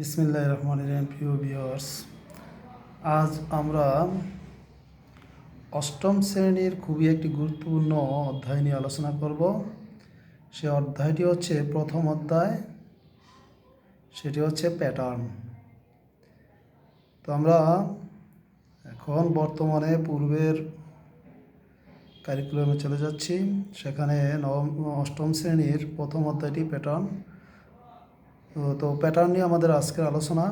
বিসমিল্লাহ রহমান রহিম, প্রিয় ভিউয়ার্স আজ আমরা অষ্টম শ্রেণির খুবই একটি গুরুত্বপূর্ণ অধ্যায় নিয়ে আলোচনা করব। সে অধ্যায়টি হচ্ছে প্রথম অধ্যায়, সেটি হচ্ছে প্যাটার্ন তো আমরা এখন বর্তমানে পূর্বের কারিকুলামে চলে যাচ্ছি, সেখানে নবম, অষ্টম শ্রেণির প্রথম অধ্যায়টি প্যাটার্ন তো প্যাটার্ন নিয়ে আমাদের আজকের আলোচনা।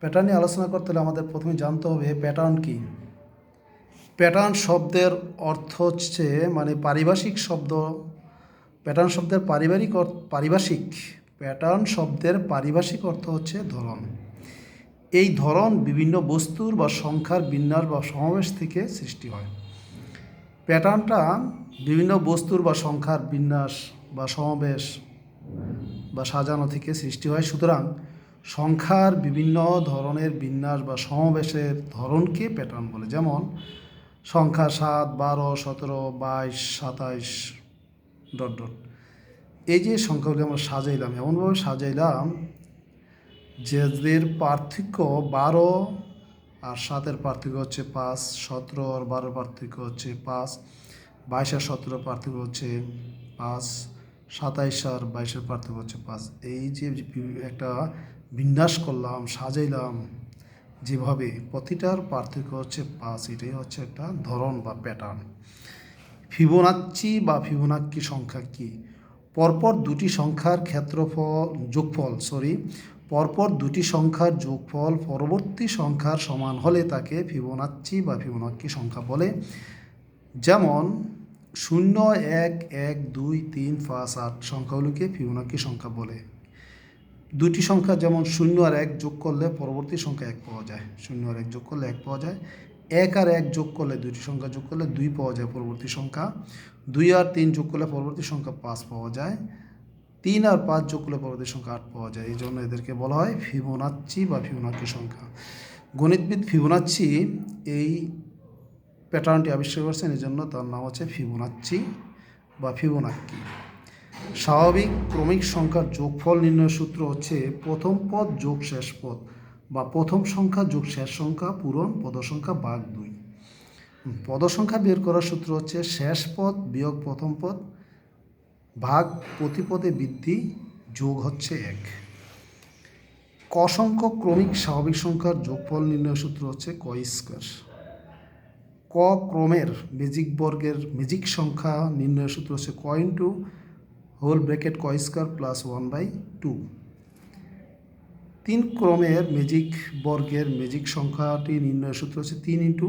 প্যাটার্ন নিয়ে আলোচনা করতে হলে আমাদের প্রথমে জানতে হবে প্যাটার্ন কি? প্যাটার্ন শব্দের অর্থ হচ্ছে মানে পারিভাষিক শব্দ। প্যাটার্ন শব্দের পারিবারিক পারিভাষিক। প্যাটার্ন শব্দের পারিভাষিক অর্থ হচ্ছে ধরন। এই ধরন বিভিন্ন বস্তুর বা সংখ্যার বিন্যাস বা সমাবেশ থেকে সৃষ্টি হয়। প্যাটার্নটা বিভিন্ন বস্তুর বা সংখ্যার বিন্যাস বা সমাবেশ বা সাজানো থেকে সৃষ্টি হয়। সুতরাং সংখ্যার বিভিন্ন ধরনের বিন্যাস বা সমাবেশের ধরনকে প্যাটার্ন বলে। যেমন সংখ্যা সাত, বারো, সতেরো, বাইশ, সাতাইশ, ডট ডট। এই যে সংখ্যাগুলি আমরা সাজাইলাম, এমনভাবে সাজাইলাম যেদের পার্থক্য বারো আর সাতের পার্থক্য হচ্ছে পাঁচ, সতেরো আর বারোর পার্থক্য হচ্ছে পাঁচ, বাইশ আর সতেরো পার্থক্য হচ্ছে পাঁচ। সাতাইশ আর বাইশের পার্থক্য হচ্ছে পাঁচ। এই যে একটা বিন্যাস করলাম, সাজাইলাম, যেভাবে প্রতিটার পার্থক্য হচ্ছে পাঁচ, এটাই হচ্ছে একটা ধরন বা প্যাটার্ন ফিবোনাচ্চি বা ফিবোনাক্কি সংখ্যা কি? পরপর দুটি সংখ্যার ক্ষেত্রফল, যোগফল সরি পরপর দুটি সংখ্যার যোগফল পরবর্তী সংখ্যার সমান হলে তাকে ফিবোনাচ্চি বা ফিবোনাক্কি সংখ্যা বলে। যেমন শূন্য এক এক দুই তিন পাঁচ আট সংখ্যাগুলোকে ফিবোনাক্কি সংখ্যা বলে। দুটি সংখ্যা যেমন শূন্য আর এক যোগ করলে পরবর্তী সংখ্যা এক পাওয়া যায়। শূন্য আর এক যোগ করলে এক পাওয়া যায়। এক আর এক যোগ করলে দুটি সংখ্যা যোগ করলে দুই পাওয়া যায় পরবর্তী সংখ্যা। দুই আর তিন যোগ করলে পরবর্তী সংখ্যা পাঁচ পাওয়া যায়। তিন আর পাঁচ যোগ করলে পরবর্তী সংখ্যা আট পাওয়া যায়। এই জন্য এদেরকে বলা হয় ফিবোনাচ্চি বা ফিবোনাক্কি সংখ্যা। গণিতবিদ ফিবোনাচ্চি এই প্যাটার্নটি আবিষ্কার করেছেন এই জন্য তার নাম হচ্ছে ফিবোনাচ্চি বা ফিবোনাক্কি। স্বাভাবিক ক্রমিক সংখ্যার যোগফল নির্ণয় সূত্র হচ্ছে প্রথম পদ যোগ শেষ পদ বা প্রথম সংখ্যা যোগ শেষ সংখ্যা পূরণ পদ সংখ্যা বাঘ দুই। হুম, পদ সংখ্যা বের করার সূত্র হচ্ছে শেষ পদ বিয়োগ প্রথম পদ ভাগ প্রতিপদে বৃদ্ধি যোগ হচ্ছে এক। ক সংখ্যক ক্রমিক স্বাভাবিক সংখ্যার যোগফল নির্ণয় সূত্র হচ্ছে ক স্কোয়ার। ক ক্রমের ম্যাজিক বর্গের ম্যাজিক সংখ্যা নির্ণয়ের সূত্র হচ্ছে ক ইন্টু হোল ব্র্যাকেট ক square plus one by two তিন ক্রমের ম্যাজিক বর্গের ম্যাজিক সংখ্যাটি নির্ণয়ের সূত্র হচ্ছে তিন ইন্টু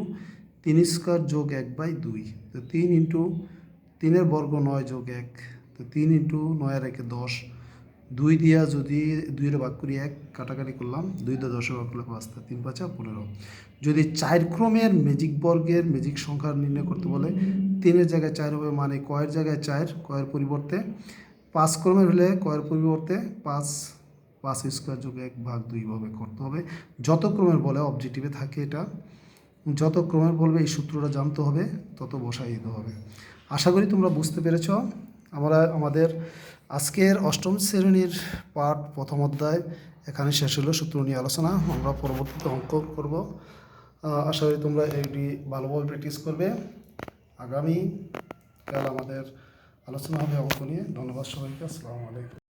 তিন স্কোয়ার যোগ এক বাই দুই। তো তিন ইন্টু তিনের বর্গ নয় যোগ এক। তো তিন ইন্টু নয়ের একে দশ। দুই দিয়া যদি দুইয়ের ভাগ করি এক, কাটাকাটি করলাম, দুই দিয়ে দশে ভাগ করলে পাঁচটা তিন, পাঁচা পনেরো। যদি চার ক্রমের ম্যাজিক বর্গের ম্যাজিক সংখ্যা নির্ণয় করতে বলে, তিনের জায়গায় চার হবে মানে কয়ের জায়গায় চার, কয়ের পরিবর্তে পাঁচ ক্রমের হলে কয়ের পরিবর্তে পাঁচ পাঁচ স্কোয়ার যোগ এক ভাগ দুইভাবে করতে হবে। যত ক্রমের বলে অবজেক্টিভে থাকে এটা, যত ক্রমের বলবে এই সূত্রটা জানতে হবে, তত বসাই দিতে হবে। আশা করি তোমরা বুঝতে পেরেছ। আমরা আমাদের আজকের অষ্টম শ্রেণির পাঠ প্রথম অধ্যায়, এখানে শেষ হলো। সূত্র নিয়ে আলোচনা, আমরা পরবর্তীতে অঙ্ক করব। আশা করি তোমরা এটি ভালোভাবে প্র্যাকটিস করবে। আগামী কাল আমাদের আলোচনা হবে অঙ্ক নিয়ে। ধন্যবাদ সবাইকে। আসসালামু আলাইকুম।